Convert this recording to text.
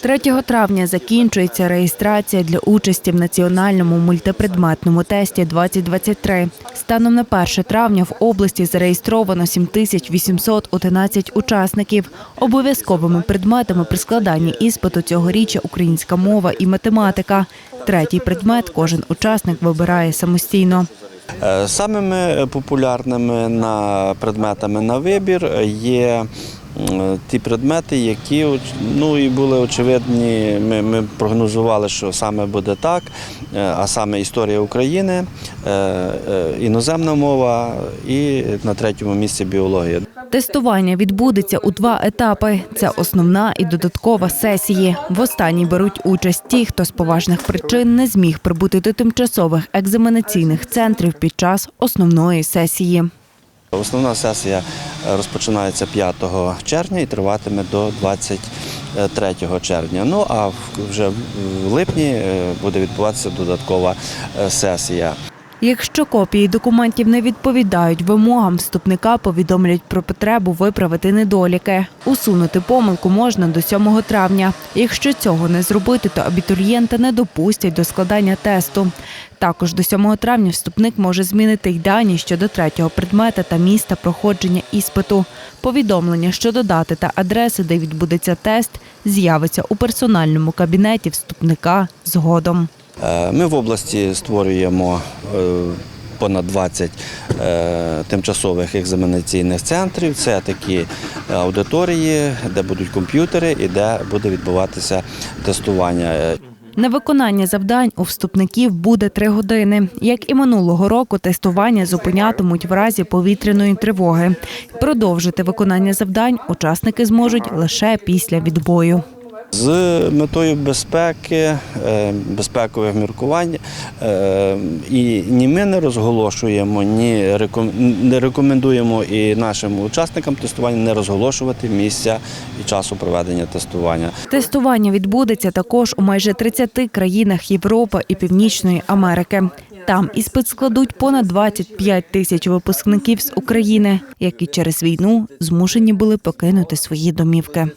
3 травня закінчується реєстрація для участі в національному мультипредметному тесті 2023. Станом на 1 травня в області зареєстровано 7811 учасників. Обов'язковими предметами при складанні іспиту цьогоріччя українська мова і математика. Третій предмет кожен учасник вибирає самостійно. Е, Самими популярними предметами на вибір є ті предмети, які ну, і були очевидні. Ми, ми прогнозували, що саме буде так, е, а саме історія України, е, е, іноземна мова і на третьому місці біологія. Тестування відбудеться у два етапи: це основна і додаткова сесії. В останній беруть участь ті, хто з поважних причин не зміг прибути до тимчасових екзаменаційних центрів під час основної сесії. Основна сесія е, розпочинається 5 червня і триватиме до 23 червня. Ну а вже в липні е, буде відбуватися додаткова е, сесія. Якщо копії документів не відповідають вимогам, вступника повідомлять про потребу виправити недоліки. Усунути помилку можна до 7 травня. Якщо цього не зробити, то абітурієнта не допустять до складання тесту. Також до 7 травня вступник може змінити й дані щодо третього предмета та міста проходження іспиту. Повідомлення щодо дати та адреси, де відбудеться тест, з'явиться у персональному кабінеті вступника згодом. Е, Ми в області створюємо е, понад 20 е, тимчасових екзаменаційних центрів. Це такі аудиторії, де будуть комп'ютери і де буде відбуватися тестування. На виконання завдань у вступників буде три години. Як і минулого року, тестування зупинятимуть в разі повітряної тривоги. Продовжити виконання завдань учасники зможуть лише після відбою. З метою безпеки, е, безпекових міркувань е, і ні ми не розголошуємо, ні не рекомендуємо і нашим учасникам тестування не розголошувати місця і часу проведення тестування. Тестування відбудеться також у майже 30 країнах Європи і Північної Америки. Там іспит складуть понад 25 тисяч випускників з України, які через війну змушені були покинути свої домівки.